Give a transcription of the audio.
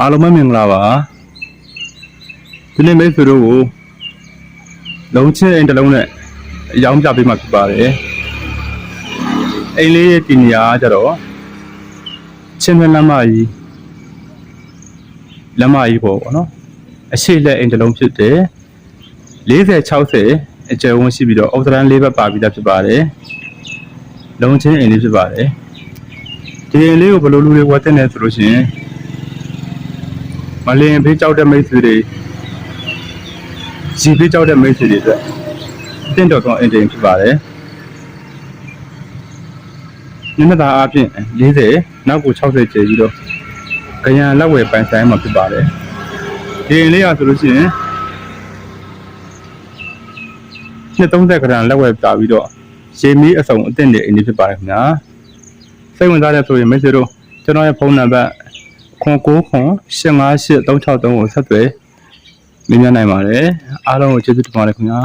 အားလုံးပဲမင်္ဂလာပါဒီနေ့မိတ်ဆွေတို့ကိုလုံးချင်းအိမ်တစ်လုံးနဲ့အရောင်းပြပေးမှာဖြစ်ပါတယ်အိမ်လေးရဲ့ဒီနေရာကကြတော့ချင်းမလမ်းမကြီးလမ်းမကြီးပေါ့ဗောနော်အရှိလက်အိမ်တစ်လုံးဖြစ်တယ်40 60အကျယ်ဝန်းရှိပြီးတော့အောက်တရန်လေးဘက်ပါပြီးသားဖြစ်ပါတယ်လုံးချင်းအိမ်လေးဖြစ်ပါတယ်ဒီအိမ်လေးကိုဘယ်လိုလူတွေဝတ်တဲ့လဲဆိုလို့ရှိရင် မလင်ဖေးကြောက်တဲ့မိတ်ဆွေတွေစီဖေးကြောက်တဲ့မိတ်ဆွေတွေအတွက်အသင့်တော်ဆုံးအင်တင်ဖြစ်ပါတယ်။ညနေသားအပြင်40နောက်ကို60ကျယ်ပြီးတော့ကရန်လက်ဝယ်ပိုင်ဆိုင်မှာဖြစ်ပါတယ်။ဒီရင်လေးရဆိုလို့ရှိရင်နှစ်30ကရန်လက်ဝယ်တာပြီးတော့ရေမီးအစုံအသင့်တွေအင်းဒီဖြစ်ပါတယ်ခင်ဗျာ။စိတ်ဝင်စားတဲ့ဆိုရင်မိတ်ဆွေတို့ကျွန်တော်ရဲ့ဖုန်းနံပါတ်ခွ န်9ခွန်858 363ကိုဆက်သွယ်မြင်မြင်နိုင်ပါတယ်အားလုံးကိုကျေးဇူးတင်ပါတယ်ခင်ဗျာ